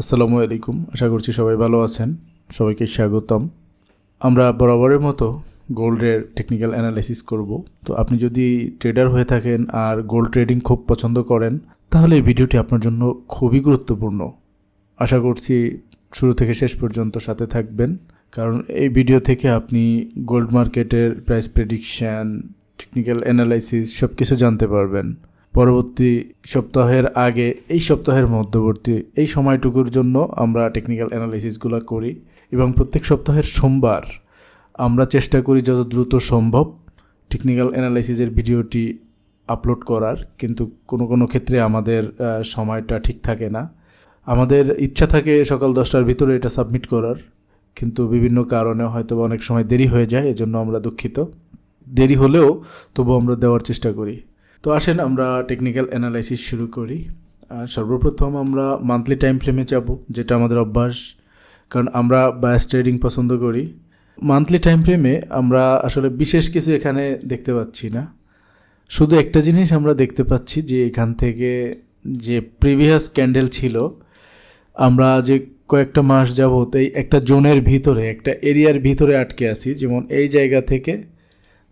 আসসালামু আলাইকুম। আশা করছি সবাই ভালো আছেন। সবাইকে স্বাগতম। আমরা বরাবরের মতো গোল্ডের টেকনিক্যাল অ্যানালাইসিস করব। তো আপনি যদি ট্রেডার হয়ে থাকেন আর গোল্ড ট্রেডিং খুব পছন্দ করেন, তাহলে এই ভিডিওটি আপনার জন্য খুবই গুরুত্বপূর্ণ। আশা করছি শুরু থেকে শেষ পর্যন্ত সাথে থাকবেন। কারণ এই ভিডিও থেকে আপনি গোল্ড মার্কেটের প্রাইস প্রেডিকশান টেকনিক্যাল অ্যানালাইসিস সব কিছু জানতে পারবেন। পরবর্তী সপ্তাহের আগে, এই সপ্তাহের মধ্যবর্তী, এই সময়টুকুর জন্য আমরা টেকনিক্যাল অ্যানালাইসিসগুলো করি এবং প্রত্যেক সপ্তাহের সোমবার আমরা চেষ্টা করি যত দ্রুত সম্ভব টেকনিক্যাল অ্যানালাইসিসের ভিডিওটি আপলোড করার। কিন্তু কোনো কোনো ক্ষেত্রে আমাদের সময়টা ঠিক থাকে না। আমাদের ইচ্ছা থাকে সকাল দশটার ভিতরে এটা সাবমিট করার। কিন্তু বিভিন্ন কারণে হয়তো অনেক সময় দেরি হয়ে যায়, এজন্য আমরা দুঃখিত। দেরি হলেও তবু আমরা দেওয়ার চেষ্টা করি। তো আসেন, আমরা টেকনিক্যাল অ্যানালাইসিস শুরু করি। সর্বপ্রথম আমরা মান্থলি টাইম ফ্রেমে যাব, যেটা আমাদের অভ্যাস, কারণ আমরা বায়াস ট্রেডিং পছন্দ করি। মান্থলি টাইম ফ্রেমে আমরা আসলে বিশেষ কিছু এখানে দেখতে পাচ্ছি না। শুধু একটা জিনিস আমরা দেখতে পাচ্ছি যে এখান থেকে যে প্রিভিয়াস ক্যান্ডেল ছিল, আমরা যে কয়েকটা মাস যাবত এই একটা জোনের ভিতরে, একটা এরিয়ার ভিতরে আটকে আছি। যেমন এই জায়গা থেকে,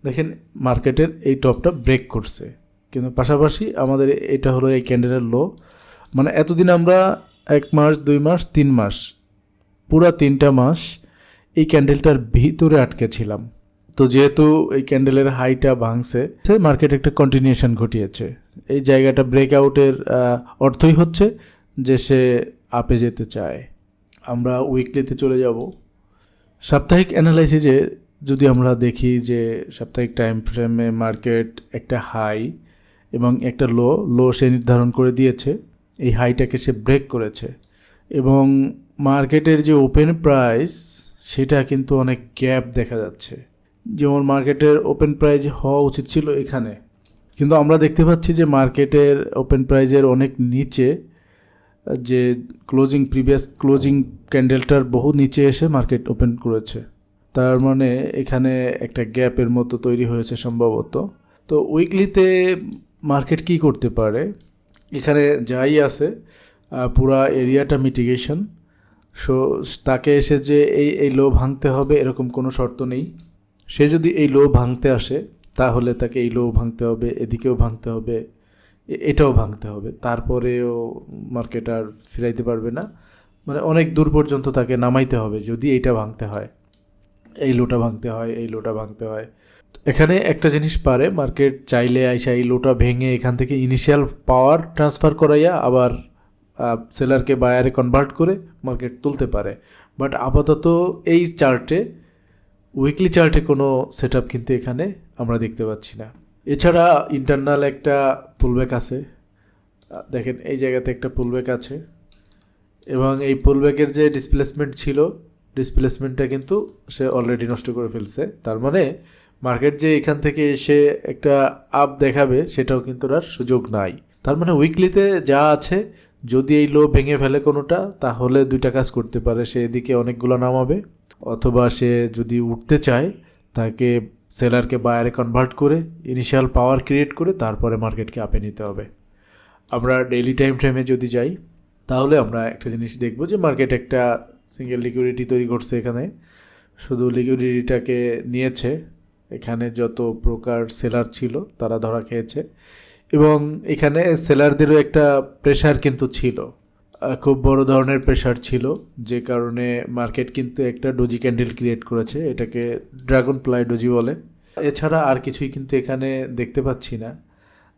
দেখেন মার্কেটের এই টপটা ব্রেক করছে। কিন্তু পাশাপাশি আমাদের এটা হলো এই ক্যান্ডেলের লো। মানে এতদিন আমরা এক মাস, দুই মাস, তিন মাস, পুরা তিনটা মাস এই ক্যান্ডেলটার ভিতরে আটকে ছিলাম। তো যেহেতু এই ক্যান্ডেলের হাইটা ভাঙছে, সে মার্কেট একটা কন্টিনিউশন ঘটিয়েছে। এই জায়গাটা ব্রেকআউটের অর্থই হচ্ছে যে সে আপে যেতে চায়। আমরা উইকলিতে চলে যাব। সাপ্তাহিক অ্যানালাইসিসে যদি আমরা দেখি যে সাপ্তাহিক টাইম ফ্রেমে মার্কেট একটা হাই এবং একটা লো লো সে নির্ধারণ করে দিয়েছে। এই হাইটাকে সে ব্রেক করেছে। এবং মার্কেটের যে ওপেন প্রাইস, সেটা কিন্তু অনেক গ্যাপ দেখা যাচ্ছে। যেমন মার্কেটের ওপেন প্রাইস হওয়া উচিত ছিল এখানে। কিন্তু আমরা দেখতে পাচ্ছি যে মার্কেটের ওপেন প্রাইজের অনেক নিচে, যে ক্লোজিং, প্রিভিয়াস ক্লোজিং ক্যান্ডেলটার বহু নিচে এসে মার্কেট ওপেন করেছে। তার মানে এখানে একটা গ্যাপের মতো তৈরি হয়েছে সম্ভবত। তো উইকলিতে মার্কেট কি করতে পারে? এখানে যাই আছে পুরা এরিয়াটা মিটিগেশন সো তাকে এসে যে এই এই লো ভাঙতে হবে এরকম কোনো শর্ত নেই। সে যদি এই লো ভাঙতে আসে, তাহলে তাকে এই লো ভাঙতে হবে, এদিকেও ভাঙতে হবে এটাও ভাঙতে হবে। তারপরেও মার্কেট আর ফিরাইতে পারবে না। মানে অনেক দূর পর্যন্ত তাকে নামাইতে হবে যদি এইটা ভাঙতে হয়। এই লোটা ভাঙতে হয়, এই লোটা ভাঙতে হয়। এখানে একটা জিনিস পারে মার্কেট চাইলে আইসা এই লোটা ভেঙে এখান থেকে ইনিশিয়াল পাওয়ার ট্রান্সফার করাইয়া আবার সেলারকে বায়ারে কনভার্ট করে মার্কেট তুলতে পারে। বাট আপাতত এই চার্টে উইকলি চার্টে কোনো সেট কিন্তু এখানে আমরা দেখতে পাচ্ছি না। এছাড়া ইন্টারনাল একটা পুলব্যাক আছে। দেখেন এই জায়গাতে একটা পুলব্যাক আছে। এবং এই পুলব্যাকের যে ডিসপ্লেসমেন্ট ছিল ডিসপ্লেসমেন্টটা কিন্তু সে অলরেডি নষ্ট করে ফেলছে। তার মানে মার্কেট যে এখান থেকে এসে একটা আপ দেখাবে, সেটাও কিন্তু আর সুযোগ নাই। তার মানে উইকলিতে যা আছে, যদি এই লো ভেঙে ফেলে কোনোটা, তাহলে দুইটা কাজ করতে পারে। সে এদিকে অনেকগুলো নামাবে, অথবা সে যদি উঠতে চায়, তাকে সেলারকে বায়ারে কনভার্ট করে ইনিশিয়াল পাওয়ার ক্রিয়েট করে, তারপরে মার্কেটকে আপে নিতে হবে। আমরা ডেইলি টাইম ফ্রেমে যদি যাই, তাহলে আমরা একটা জিনিস দেখব যে মার্কেট একটা সিঙ্গেল লিকুইডিটি তৈরি করছে এখানে। শুধু লিকুইডিটিটাকে নিয়েছে এখানে যত প্রকার সেলার ছিল, তারা ধরা খেয়েছে। এবং এখানে সেলারদেরও একটা প্রেশার কিন্তু ছিল। খুব বড় ধরনের প্রেশার ছিল, যে কারণে মার্কেট কিন্তু একটা ডোজি ক্যান্ডেল ক্রিয়েট করেছে, এটাকে ড্রাগন প্লাই ডোজি বলে। এছাড়া আর কিছুই কিন্তু এখানে দেখতে পাচ্ছি না,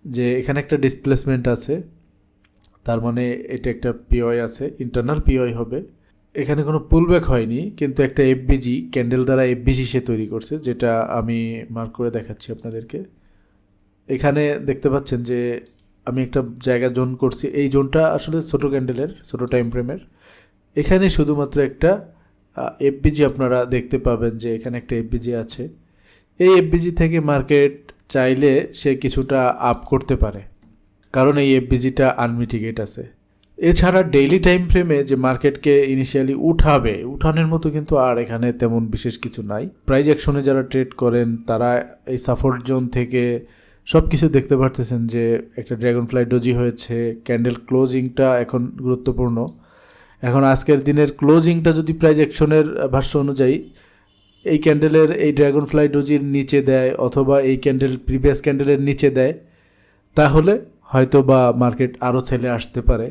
যে এখানে একটা ডিসপ্লেসমেন্ট আছে, তার মানে এটা একটা পিওয়াই আছে ইন্টারনাল পিওয়াই হবে। এখানে কোনো পুলব্যাক হয়নি, কিন্তু একটা এফবিজি ক্যান্ডেল দ্বারা এফবিজি সে তৈরি করছে, যেটা আমি মার্ক করে দেখাচ্ছি আপনাদেরকে। এখানে দেখতে পাচ্ছেন যে আমি একটা জায়গা জোন করছি। এই জোনটা আসলে ছোট ক্যান্ডেলের ছোট টাইম ফ্রেমের এখানে শুধুমাত্র একটা এফবিজি আপনারা দেখতে পাবেন যে এখানে একটা এফবিজি আছে। এই এফবিজি থেকে মার্কেট চাইলে সে কিছুটা আপ করতে পারে, কারণ এই এফবিজিটা আনমিটিগেট আছে। এছাড়া ডেইলি টাইম ফ্রেমে যে মার্কেটকে ইনিশিয়ালি উঠাবে, উঠানোর মতো কিন্তু আর এখানে তেমন বিশেষ কিছু নাই। প্রাইজ অ্যাকশনে যারা ট্রেড করেন, তারা এই সাপোর্ট জোন থেকে সব কিছু দেখতে পারতেছেন যে একটা ড্রাগন ফ্লাই ডোজি হয়েছে ক্যান্ডেল ক্লোজিংটা এখন গুরুত্বপূর্ণ। এখন আজকের দিনের ক্লোজিংটা যদি প্রাইজ অ্যাকশনের ভাষ্য অনুযায়ী, এই ক্যান্ডেলের এই ড্রাগন ফ্লাই ডোজির নিচে দেয় অথবা এই ক্যান্ডেল প্রিভিয়াস ক্যান্ডেলের নিচে দেয়, তাহলে হয়তো বা মার্কেট আরও ছেলে আসতে পারে।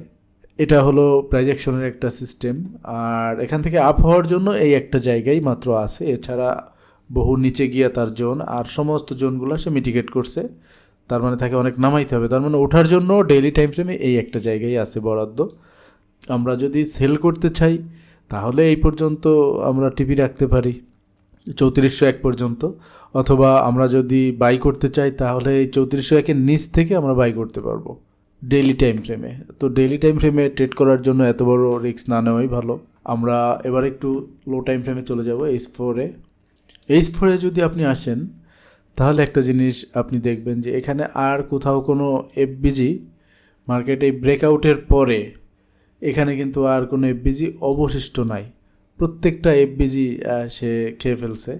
এটা হলো প্রাইজেকশনের একটা সিস্টেম আর এখান থেকে আপ হওয়ার জন্য এই একটা জায়গায় মাত্র আছে। এছাড়া বহু নিচে গিয়া তার জোন আর সমস্ত জোনগুলো সে মিটিগেট করছে। তার মানে তাকে অনেক নামাইতে হবে। তার মানে ওঠার জন্য ডেইলি টাইম ফ্রেমে এই একটা জায়গায় আছে বরাদ্দ। আমরা যদি সেল করতে চাই, তাহলে এই পর্যন্ত আমরা টিভি রাখতে পারি। চৌত্রিশশো এক পর্যন্ত। অথবা আমরা যদি বাই করতে চাই, তাহলে এই চৌত্রিশশো একের নিচ থেকে আমরা বাই করতে পারব। ডেইলি টাইম ফ্রেমে তো ডেইলি টাইম ফ্রেমে ট্রেড করার জন্য এত বড় রিস্ক না নেওয়াই ভালো। আমরা এবার একটু লো টাইম ফ্রেমে চলে যাব এইচ ফোরে এইচ ফোরে যদি আপনি আসেন, তাহলে একটা জিনিস আপনি দেখবেন যে এখানে আর কোথাও কোনো এফবিজি মার্কেটে ব্রেকআউটের পরে এখানে কিন্তু আর কোনো এফবিজি অবশিষ্ট নাই। প্রত্যেকটা এফবিজি সে খেয়ে ফেলছে।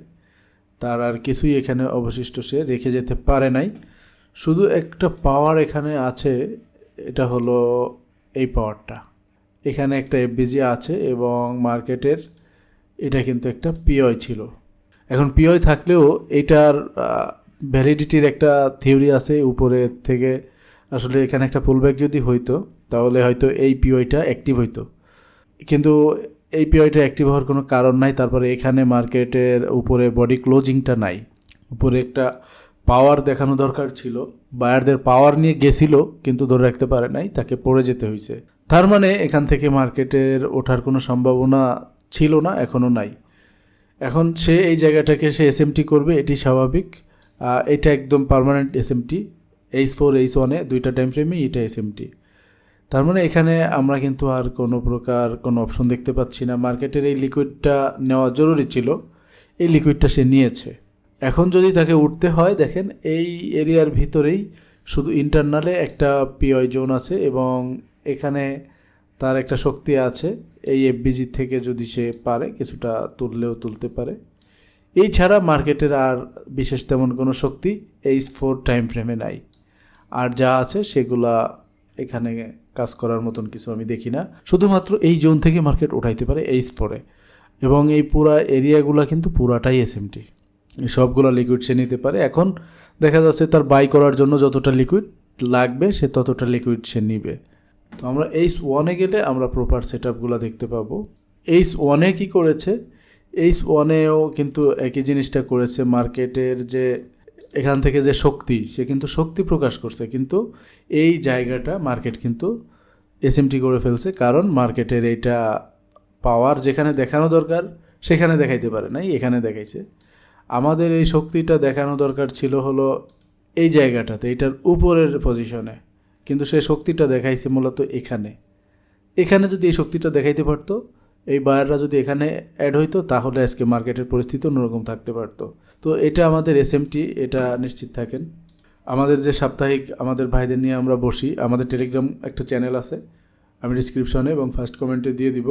তার আর কিছুই এখানে অবশিষ্ট সে রেখে যেতে পারে নাই। শুধু একটা পাওয়ার এখানে আছে এটা হলো এই পাওয়ারটা। এখানে একটা এফবিজি আছে এবং মার্কেটের এটা কিন্তু একটা পিওই ছিল। এখন পিওই থাকলেও এটার ভ্যালিডিটির একটা থিওরি আছে উপরে থেকে। আসলে এখানে একটা পুলব্যাক যদি হইতো, তাহলে হয়তো এই পিওইটা অ্যাক্টিভ হইতো। কিন্তু এই পিওইটা অ্যাক্টিভ হওয়ার কোনো কারণ নাই, তারপরে এখানে মার্কেটের উপরে বডি ক্লোজিংটা নাই। উপরে একটা পাওয়ার দেখানো দরকার ছিল। বায়ারদের পাওয়ার নিয়ে গেছিল, কিন্তু ধরে রাখতে পারে নাই, তাকে পড়ে যেতে হয়েছে। তার মানে এখান থেকে মার্কেটের ওঠার কোনো সম্ভাবনা ছিল না, এখনও নাই। এখন সে এই জায়গাটাকে সে এসএমটি করবে, এটি স্বাভাবিক। এটা একদম permanent SMT H four H ওয়ানে দুইটা টাইম ফ্রেমে এটা এসএমটি তার মানে এখানে আমরা কিন্তু আর কোনো প্রকার কোনো অপশন দেখতে পাচ্ছি না। মার্কেটের এই লিকুইডটা নেওয়া জরুরি ছিল। এই লিকুইডটা সে নিয়েছে। এখন যদি তাকে উঠতে হয়, দেখেন এই এরিয়ার ভিতরেই শুধু ইন্টারনালে একটা পিওই জোন আছে এবং এখানে তার একটা শক্তি আছে। এই এফবিজি থেকে যদি সে পারে, কিছুটা তুললেও তুলতে পারে। এই ছাড়া মার্কেটের আর বিশেষ তেমন কোনো শক্তি এইচ ফোর টাইম ফ্রেমে নাই। আর যা আছে, সেগুলা এখানে কাজ করার মতন কিছু আমি দেখি না। শুধুমাত্র এই জোন থেকে মার্কেট উঠাইতে পারে এইচ ফোরে এবং এই পুরা এরিয়াগুলো কিন্তু পুরাটাই এসএমটি সবগুলো লিকুইড সে নিতে পারে। এখন দেখা যাচ্ছে তার বাই করার জন্য যতটা লিকুইড লাগবে, সে ততটা লিকুইড সে নিবে। তো আমরা এইচ ওয়ানে গেলে আমরা প্রপার সেট দেখতে পাবো। এইচ ওয়ানে কী করেছে? এইচ ওয়ানেও কিন্তু একই জিনিসটা করেছে। মার্কেটের যে, এখান থেকে যে শক্তি, সে কিন্তু শক্তি প্রকাশ করছে। কিন্তু এই জায়গাটা মার্কেট কিন্তু এসএমটি করে ফেলছে। কারণ মার্কেটের এইটা পাওয়ার যেখানে দেখানো দরকার, সেখানে দেখাইতে পারে নাই, এখানে দেখাইছে। আমাদের এই শক্তিটা দেখানো দরকার ছিল হলো এই জায়গাটাতে, এটার উপরের পজিশনে কিন্তু সে শক্তিটা দেখাইছে মূলত এখানে। এখানে যদি এই শক্তিটা দেখাইতে পারতো, এই বায়াররা যদি এখানে অ্যাড হইতো, তাহলে আজকে মার্কেটের পরিস্থিতি অন্যরকম থাকতে পারতো। তো এটা আমাদের এসএমটি এটা নিশ্চিত থাকেন। আমাদের যে সাপ্তাহিক, আমাদের ভাইদের নিয়ে আমরা বসি। আমাদের টেলিগ্রাম একটা চ্যানেল আছে, আমি ডিসক্রিপশনে এবং ফার্স্ট কমেন্টে দিয়ে দিব।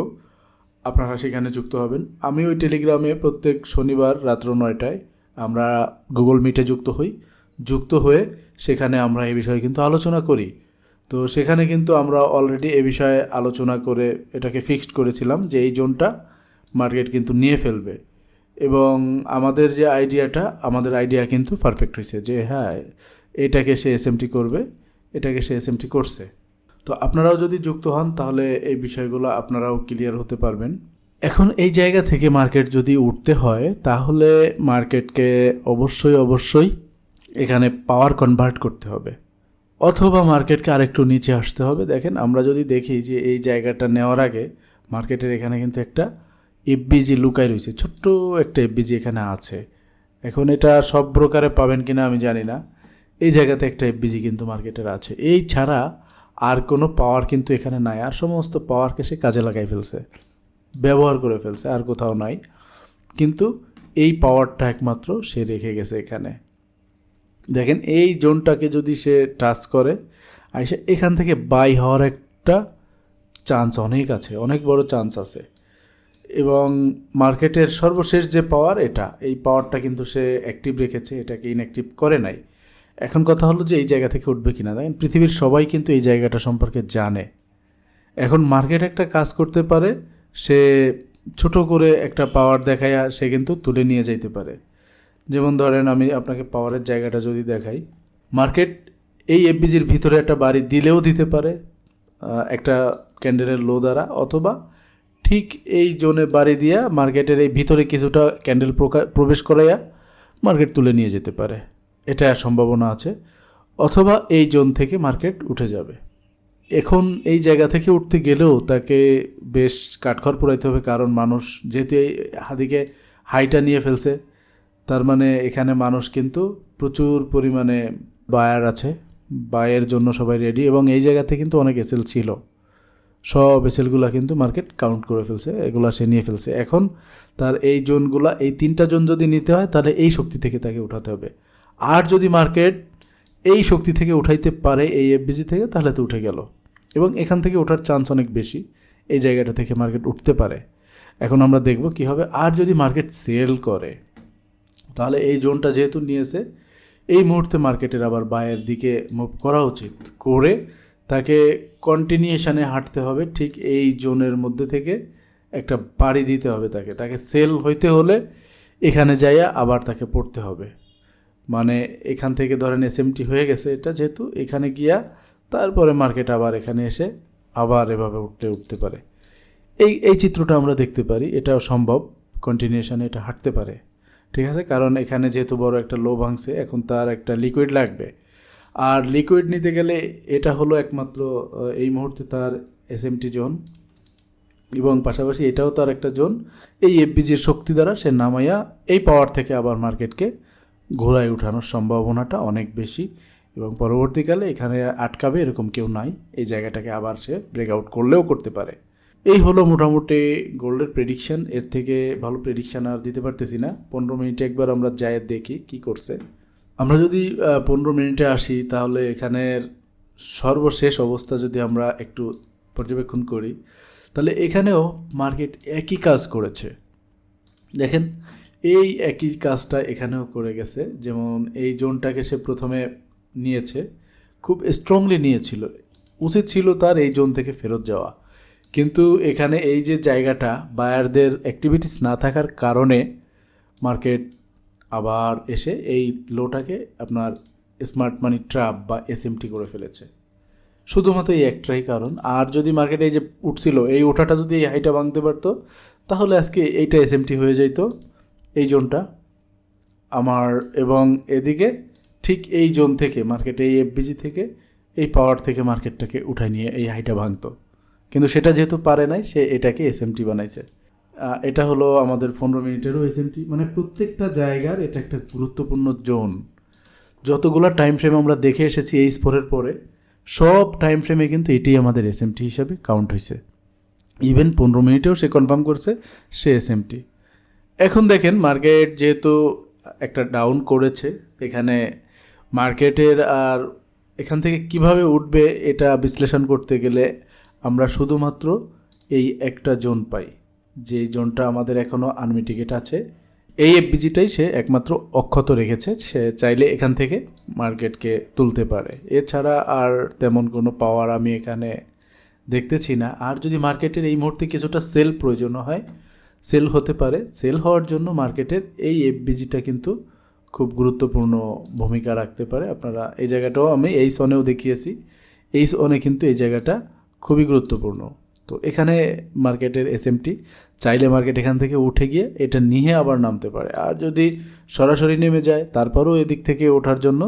আপনারা সেখানে যুক্ত হবেন। আমি ওই টেলিগ্রামে প্রত্যেক শনিবার রাত্র নয়টায় আমরা গুগল মিটে যুক্ত হই। যুক্ত হয়ে সেখানে আমরা এই বিষয়ে কিন্তু আলোচনা করি। তো সেখানে কিন্তু আমরা অলরেডি এ বিষয়ে আলোচনা করে এটাকে ফিক্সড করেছিলাম যে এই জোনটা মার্কেট কিন্তু নিয়ে ফেলবে। এবং আমাদের যে আইডিয়াটা আমাদের আইডিয়া কিন্তু পারফেক্ট হয়েছে যে হ্যাঁ এটাকে সে এসএমটি করবে, এটাকে সে এসএমটি করছে। তো আপনারাও যদি যুক্ত হন, তাহলে এই বিষয়গুলো আপনারাও ক্লিয়ার হতে পারবেন। এখন এই জায়গা থেকে মার্কেট যদি উঠতে হয়, তাহলে মার্কেটকে অবশ্যই অবশ্যই এখানে পাওয়ার কনভার্ট করতে হবে। অথবা মার্কেটকে আরেকটু নিচে আসতে হবে। দেখেন, আমরা যদি দেখি যে এই জায়গাটা নেওয়ার আগে মার্কেটের এখানে কিন্তু একটা এফবিজি লুকাই রয়েছে, ছোট্ট একটা এফবিজি এখানে আছে। এখন এটা সব প্রকারে পাবেন কিনা আমি জানি না। এই জায়গাতে একটা এফবিজি কিন্তু মার্কেটের আছে। এই ছাড়া আর কোনো পাওয়ার কিন্তু এখানে নাই। আর সমস্ত পাওয়ারকে সে কাজে লাগাই ফেলছে। ব্যবহার করে ফেলছে, আর কোথাও নাই। কিন্তু এই পাওয়ারটা একমাত্র সে রেখে গেছে এখানে। দেখেন, এই জোনটাকে যদি সে টাচ করে আইসা এখান থেকে বাই হওয়ার একটা চান্স অনেক আছে, অনেক বড় চান্স আছে। এবং মার্কেটের সর্বশেষ যে পাওয়ার এটা। এই পাওয়ারটা কিন্তু সে অ্যাক্টিভ রেখেছে, এটাকে ইনঅ্যাক্টিভ করে নাই। এখন কথা হলো যে এই জায়গা থেকে উঠবে কিনা। দেখেন, পৃথিবীর সবাই কিন্তু এই জায়গাটা সম্পর্কে জানে। এখন মার্কেট একটা কাজ করতে পারে, সে ছোট করে একটা পাওয়ার দেখায় সে কিন্তু তুলে নিয়ে যাইতে পারে। যেমন ধরেন, আমি আপনাকে পাওয়ারের জায়গাটা যদি দেখাই, মার্কেট এই এফবিজির ভিতরে একটা বাড়ি দিলেও দিতে পারে একটা ক্যান্ডেলের লো দ্বারা, অথবা ঠিক এই জোনে বাড়ি দিয়া মার্কেটের এই ভিতরে কিছুটা ক্যান্ডেল প্রবেশ করাইয়া মার্কেট তুলে নিয়ে যেতে পারে। এটা সম্ভাবনা আছে, অথবা এই জোন থেকে মার্কেট উঠে যাবে। এখন এই জায়গা থেকে উঠতে গেলেও তাকে বেশ কাঠখড় পোড়াইতে হবে, কারণ মানুষ যেহেতু এই হাদিকে হাইটা নিয়ে ফেলছে, তার মানে এখানে মানুষ কিন্তু প্রচুর পরিমাণে বায়ার আছে, বায়ের জন্য সবাই রেডি, এবং এই জায়গাতে কিন্তু অনেক এসেল ছিল। সব এসেলগুলা কিন্তু মার্কেট কাউন্ট করে ফেলছে, এগুলা সে নিয়ে ফেলছে। এখন তার এই জোনগুলা, এই তিনটা জোন যদি নিতে হয়, তাহলে এই শক্তি থেকে তাকে উঠাতে হবে। আর যদি মার্কেট এই শক্তি থেকে উঠাইতে পারে এই এফবিজি থেকে, তাহলে তো উঠে গেল। এবং এখান থেকে ওঠার চান্স অনেক বেশি, এই জায়গাটা থেকে মার্কেট উঠতে পারে। এখন আমরা দেখব কি হবে। আর যদি মার্কেট সেল করে, তাহলে এই জোনটা যেহেতু নিয়েছে, এই মুহূর্তে মার্কেটের আবার বায়ের দিকে মুভ করা উচিত। করে তাকে কন্টিনিউশনে হাঁটতে হবে, ঠিক এই জোনের মধ্যে থেকে একটা বাড়ি দিতে হবে তাকে। তাকে সেল হইতে হলে এখানে যাইয়া আবার তাকে পড়তে হবে। মানে এখান থেকে ধরেন এসএমটি হয়ে গেছে এটা যেহেতু এখানে গিয়া তারপরে মার্কেট আবার এখানে এসে আবার এভাবে উঠতে উঠতে পারে। এই এই চিত্রটা আমরা দেখতে পারি, এটাও সম্ভব কন্টিনিউশনে এটা হাঁটতে পারে। ঠিক আছে? কারণ এখানে যেহেতু বড় একটা লো ভাঙছে, এখন তার একটা লিকুইড লাগবে। আর লিকুইড নিতে গেলে এটা হলো একমাত্র এই মুহূর্তে তার এসএমটি জোন এবং পাশাপাশি এটাও তার একটা জোন এই এফবিজির শক্তি দ্বারা সে নামাইয়া এই পাওয়ার থেকে আবার মার্কেটকে ঘোরায় উঠানোর সম্ভাবনাটা অনেক বেশি এবং পরবর্তীকালে এখানে আটকাবে এরকম কেউ নাই। এই জায়গাটাকে আবার সে ব্রেকআউট করলেও করতে পারে। এই হলো মোটামুটি গোল্ডের প্রেডিকশান এর থেকে ভালো প্রেডিকশান আর দিতে পারতেছি না। পনেরো মিনিটে একবার আমরা যাই দেখি কি করছে। আমরা যদি পনেরো মিনিটে আসি, তাহলে এখানের সর্বশেষ অবস্থা যদি আমরা একটু পর্যবেক্ষণ করি, তাহলে এখানেও মার্কেট একই কাজ করেছে। দেখেন এই একই কাজটা এখানেও করে গেছে। যেমন এই জোনটাকে সে প্রথমে নিয়েছে, খুব স্ট্রংলি নিয়েছিল। উচিত ছিল তার এই জোন থেকে ফেরত যাওয়া। কিন্তু এখানে এই যে জায়গাটা, বায়ারদের অ্যাক্টিভিটিস না থাকার কারণে মার্কেট আবার এসে এই লোটাকে আপনার স্মার্ট মানি ট্রাপ বা এসএমটি করে ফেলেছে। শুধুমাত্র এই একটাই কারণ। আর যদি মার্কেটে এই যে উঠছিল, এই ওঠাটা যদি এই হাইটা ভাঙতে পারতো, তাহলে আজকে এইটা এসএমটি হয়ে যেত এই জোনটা আমার এবং এদিকে ঠিক এই জোন থেকে মার্কেটে এই এফবিজি থেকে এই পাওয়ার থেকে মার্কেটটাকে উঠায় নিয়ে এই হাইটা ভাঙতো। কিন্তু সেটা যেহেতু পারে নাই, সে এটাকে এসএমটি বানাইছে। এটা হলো আমাদের পনেরো মিনিটেরও এসএমটি মানে প্রত্যেকটা জায়গার এটা একটা গুরুত্বপূর্ণ জোন। যতগুলো টাইম ফ্রেম আমরা দেখে এসেছি এই স্পোরের পরে, সব টাইম ফ্রেমে কিন্তু এটি আমাদের এসএমটি হিসাবে কাউন্ট হয়েছে ইভেন পনেরো মিনিটেও সে কনফার্ম করছে, সে এসএমটি এখন দেখেন মার্কেট যেহেতু একটা ডাউন করেছে, এখানে মার্কেটের আর এখান থেকে কীভাবে উঠবে এটা বিশ্লেষণ করতে গেলে আমরা শুধুমাত্র এই একটা জোন পাই, যে জোনটা আমাদের এখনও আনমিটিকেট আছে। এই এফবিজিটাই সে একমাত্র অক্ষত রেখেছে, সে চাইলে এখান থেকে মার্কেটকে তুলতে পারে। এছাড়া আর তেমন কোনো পাওয়ার আমি এখানে দেখতেছি না। আর যদি মার্কেটের এই মুহূর্তে কিছুটা সেল প্রয়োজন হয় সেল হতে পারে। সেল হওয়ার জন্য মার্কেটের এই এফবিজিটা কিন্তু খুব গুরুত্বপূর্ণ ভূমিকা রাখতে পারে। আপনারা এই জায়গাটাও আমি এই সনেও দেখিয়েছি। এই সনে কিন্তু এই জায়গাটা খুবই গুরুত্বপূর্ণ। তো এখানে মার্কেটের এসএমটি, চাইলে মার্কেট এখান থেকে উঠে গিয়ে এটা নিয়ে আবার নামতে পারে। আর যদি সরাসরি নেমে যায়, তারপরেও এদিক থেকে ওঠার জন্য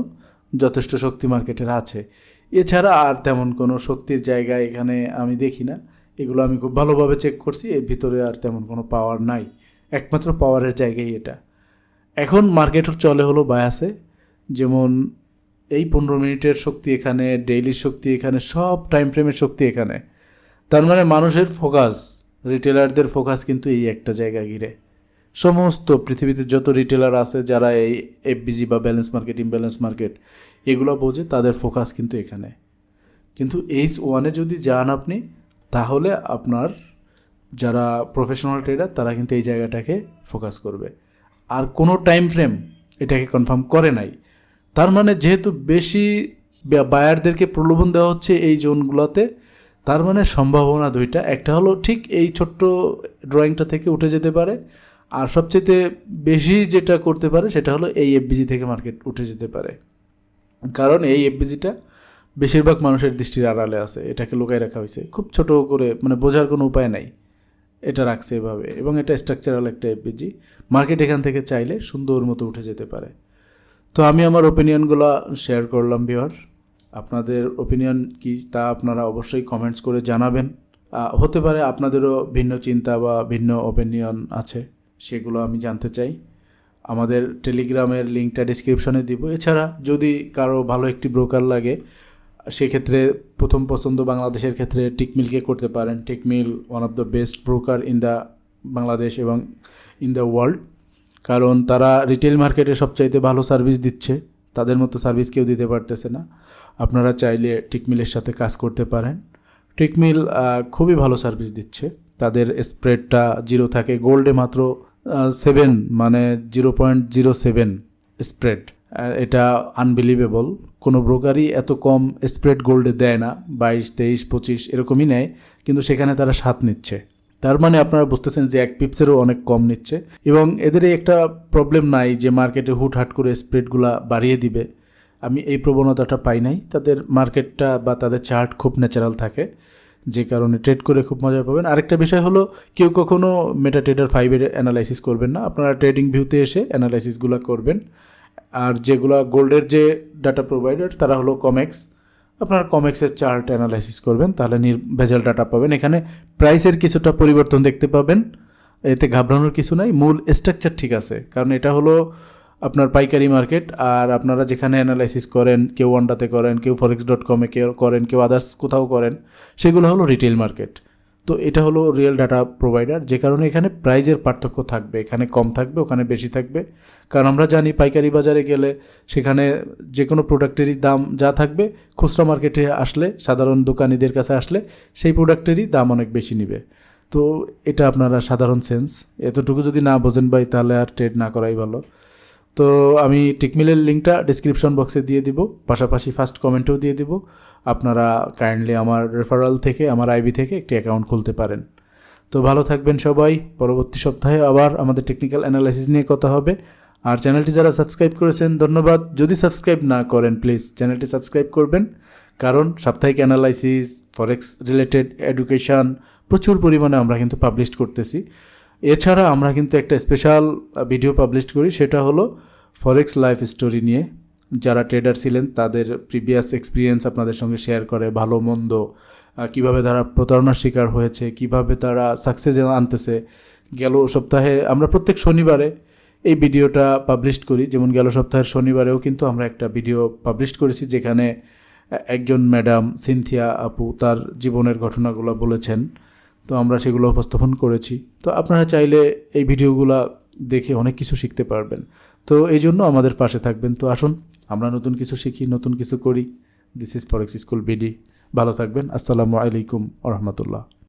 যথেষ্ট শক্তি মার্কেটের আছে। এছাড়া আর তেমন কোনো শক্তির জায়গা এখানে আমি দেখি না। এগুলো আমি খুব ভালোভাবে চেক করছি, এর ভিতরে আর তেমন কোনো পাওয়ার নাই। একমাত্র পাওয়ারের জায়গাই এটা। এখন মার্কেটের চলে হলো বায়াসে যেমন এই পনেরো মিনিটের শক্তি এখানে ডেইলি শক্তি এখানে, সব টাইম ফ্রেমের শক্তি এখানে। তার মানে মানুষের ফোকাস রিটেলারদের ফোকাস কিন্তু এই একটা জায়গা ঘিরে। সমস্ত পৃথিবীতে যত রিটেলার আছে, যারা এই এফবিজি বা ব্যালেন্স মার্কেট ইমব্যালেন্স মার্কেট এগুলো বোঝে, তাদের ফোকাস কিন্তু এখানে। কিন্তু এইচ ওয়ানে যদি যান আপনি তাহলে আপনার যারা প্রফেশনাল ট্রেডার তারা কিন্তু এই জায়গাটাকে ফোকাস করবে। আর কোনো টাইম ফ্রেম এটাকে কনফার্ম করে নাই। তার মানে যেহেতু বেশি বায়ারদেরকে প্রলোভন দেওয়া হচ্ছে এই জোনগুলোতে, তার মানে সম্ভাবনা দুইটা। একটা হলো ঠিক এই ছোট্ট ড্রয়িংটা থেকে উঠে যেতে পারে, আর সবচেয়ে বেশি যেটা করতে পারে সেটা হলো এই এফবিজি থেকে মার্কেট উঠে যেতে পারে। কারণ এই এফবিজিটা বেশিরভাগ মানুষের দৃষ্টির আড়ালে আছে, এটাকে লুকায় রাখা হয়েছে। খুব ছোট করে মানে বোঝার কোনো উপায় নাই। এটা রাখছে এভাবে, এবং এটা স্ট্রাকচারাল একটা এফবিজি মার্কেট এখান থেকে চাইলে সুন্দর মতো উঠে যেতে পারে। তো আমি আমার ওপিনিয়নগুলো শেয়ার করলাম বিহার আপনাদের ওপিনিয়ন কি, তা আপনারা অবশ্যই কমেন্টস করে জানাবেন। হতে পারে আপনাদেরও ভিন্ন চিন্তা বা ভিন্ন ওপিনিয়ন আছে, সেগুলো আমি জানতে চাই। আমাদের টেলিগ্রামের লিঙ্কটা ডিসক্রিপশনে দিব। এছাড়া যদি কারও ভালো একটি ব্রোকার লাগে সেক্ষেত্রে প্রথম পছন্দ বাংলাদেশের ক্ষেত্রে টিকমিলকে করতে পারেন। Tickmill one of the best broker in the Bangladesh এবং ইন দ্য ওয়ার্ল্ড কারণ তারা রিটেল মার্কেটে সবচাইতে ভালো সার্ভিস দিচ্ছে। তাদের মতো সার্ভিস কেউ দিতে পারতেছে না। আপনারা চাইলে টিকমিলের সাথে কাজ করতে পারেন। টিকমিল খুবই ভালো সার্ভিস দিচ্ছে। তাদের স্প্রেডটা জিরো থাকে। গোল্ডে মাত্র সেভেন মানে zero point zero seven spread এটা আনবিলিভেবল কোনো ব্রোকারই এত কম স্প্রেড গোল্ডে দেয় না, বাইশ, তেইশ, পঁচিশ, এরকমই নেয়, কিন্তু সেখানে তারা সাত নিচ্ছে। তার মানে আপনারা বুঝতেছেন যে এক পিপসেরও অনেক কম নিচ্ছে। এবং এদের একটা প্রবলেম নাই যে মার্কেটে হুটহাট করে স্প্রেডগুলা বাড়িয়ে দিবে। আমি এই প্রবণতাটা পাই নাই। তাদের মার্কেটটা বা তাদের চার্ট খুব ন্যাচারাল থাকে, যে কারণে ট্রেড করে খুব মজা পাবেন। আরেকটা বিষয় হলো, কেউ কখনও মেটা ট্রেডার ফাইভের অ্যানালাইসিস করবেন না। আপনারা ট্রেডিং ভিউতে এসে অ্যানালাইসিসগুলো করবেন। আর যেগুলো গোল্ডের যে ডাটা প্রোভাইডার তারা হলো কমেক্স আপনারা কমেক্সের চার্ট অ্যানালাইসিস করবেন, তাহলে নির্ভেজাল ডাটা পাবেন। এখানে প্রাইসের কিছুটা পরিবর্তন দেখতে পাবেন। এতে ঘাবড়ানোর কিছু নাই, মূল স্ট্রাকচার ঠিক আছে। কারণ এটা হলো আপনার পাইকারি মার্কেট আর আপনারা যেখানে অ্যানালাইসিস করেন, কেউ ওয়ান্ডাতে করেন, কেউ ফরেক্স ডট কমে কেউ করেন, কেউ আদার্স কোথাও করেন, সেগুলো হলো রিটেল মার্কেট তো এটা হলো রিয়েল ডাটা প্রোভাইডার যে কারণে এখানে প্রাইজের পার্থক্য থাকবে। এখানে কম থাকবে, ওখানে বেশি থাকবে। কারণ আমরা জানি পাইকারি বাজারে গেলে সেখানে যে কোনো প্রোডাক্টেরই দাম যা থাকবে, খুচরা মার্কেটে আসলে, সাধারণ দোকানিদের কাছে আসলে সেই প্রোডাক্টেরই দাম অনেক বেশি নিবে। তো এটা আপনারা সাধারণ সেন্স এতটুকু যদি না বোঝেন ভাই, তাহলে আর ট্রেড না করাই ভালো। তো আমি টিকমিলের লিঙ্কটা ডিসক্রিপশন বক্সে দিয়ে দিব, পাশাপাশি ফার্স্ট কমেন্টেও দিয়ে দিব। আপনারা কাইন্ডলি আমার রেফারাল থেকে, আমার আইবি থেকে একটি অ্যাকাউন্ট খুলতে পারেন। তো ভালো থাকবেন সবাই, পরবর্তী সপ্তাহে আবার আমাদের টেকনিক্যাল অ্যানালাইসিস নিয়ে কথা হবে। আর চ্যানেলটি যারা সাবস্ক্রাইব করেছেন, ধন্যবাদ। যদি সাবস্ক্রাইব না করেন প্লিজ চ্যানেলটি সাবস্ক্রাইব করবেন। কারণ সাপ্তাহিক অ্যানালাইসিস ফরেক্স রিলেটেড এডুকেশান প্রচুর পরিমাণে আমরা কিন্তু পাবলিশ করতেছি। এছাড়া আমরা কিন্তু একটা স্পেশাল ভিডিও পাবলিশ করি, সেটা হলো ফরেক্স লাইফ স্টোরি নিয়ে। যারা ট্রেডার ছিলেন, তাদের প্রিভিয়াস এক্সপিরিয়েন্স আপনাদের সঙ্গে শেয়ার করে, ভালো, মন্দ কীভাবে তারা প্রতারণার শিকার হয়েছে, কীভাবে তারা সাকসেস আনতেছে। গেল সপ্তাহে, আমরা প্রত্যেক শনিবারে এই ভিডিওটা পাবলিশ করি। যেমন গেল সপ্তাহের শনিবারেও কিন্তু আমরা একটা ভিডিও পাবলিশ করেছি, যেখানে একজন ম্যাডাম সিনথিয়া আপু তার জীবনের ঘটনাগুলো বলেছেন। তো আমরা সেগুলো উপস্থাপন করেছি। তো আপনারা চাইলে এই ভিডিওগুলো দেখে অনেক কিছু শিখতে পারবেন। তো এই জন্য আমাদের পাশে থাকবেন। তো আসুন, আমরা নতুন কিছু শিখি, নতুন কিছু করি। This is forex school BD ভালো থাকবেন। আসসালামু আলাইকুম আ রহমতুল্লাহ।